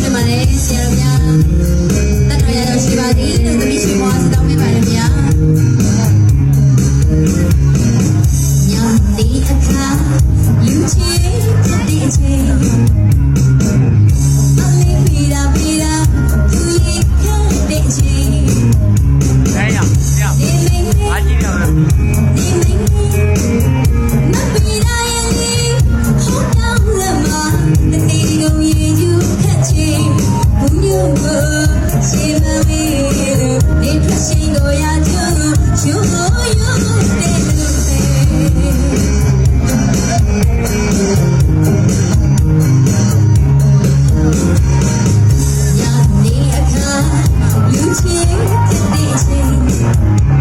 ဒီမှာလည်းဆရာများတတ်တော်ရရှိပါသည်လို့သမီးရှင်မောဆတောင်းပေးပါ Thank